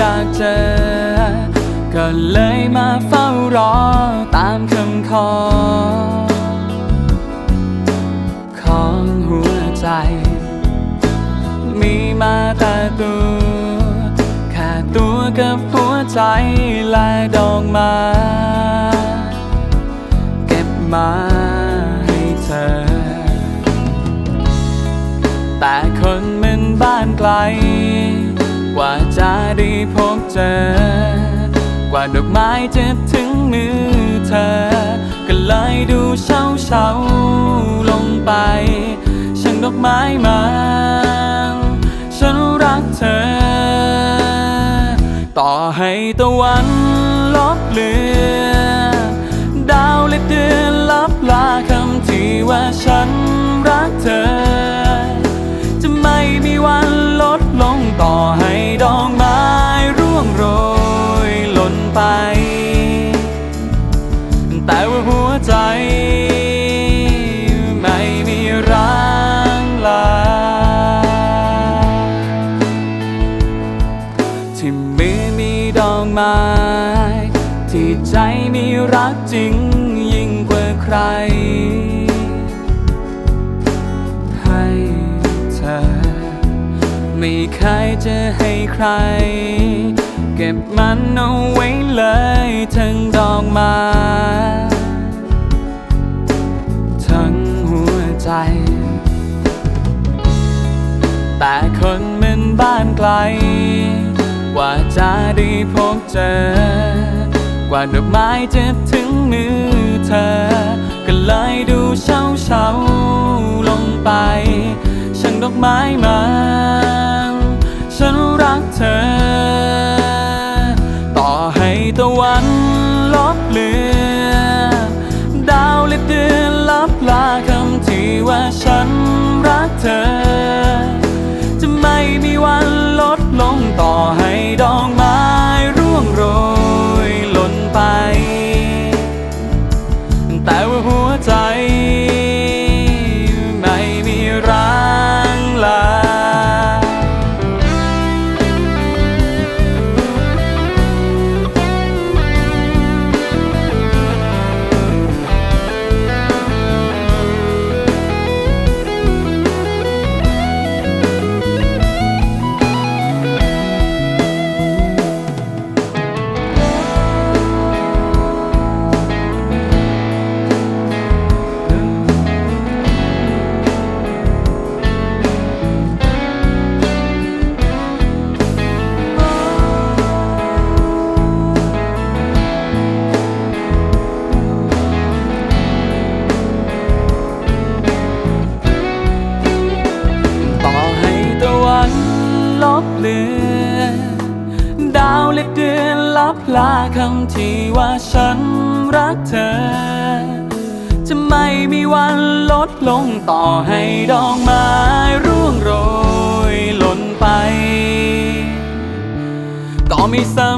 ยาก็เลยมาเฝ้ารอตามคำขอ ของหัวใจ มีมาแต่ตัวแค่ตัวกับหัวใจและดอกไม้เก็บมาให้เธอ แต่คนมันบ้านไกล กว่าจะได้พบเจอ กว่าดอกไม้จะถึงมือเธอ ก็เลยดูเศร้าเศร้าลงไป ช่างดอกไม้มันฉันรักเธอ ต่อให้ตะวันลบเลือนดาวและเดือนลับลาคำที่ว่าฉันรักเธอ ไป แต่ว่าหัวใจ ไม่มีร้างลา ที่มือมีดอกไม้ ที่ใจมีรักจริงยิ่งกว่าใคร ให้เธอ ไม่เคยจะให้ใคร เก็บมันเอาไว้เลยทั้งดอกไม้ทั้งหัวใจ แต่คนมันบ้านไกล กว่าจะได้พบเจอ กว่าดอกไม้จะถึงมือเธอ ก็เลยดูเศร้าเศร้าลงไปช่างดอกไม้มันฉันรักเธอ บลาคำที่ว่าฉันรักเธอ จะไม่มีวันลดลงต่อให้ดอกไม้ร่วงโรยหล่นไป ก็ไม่สำ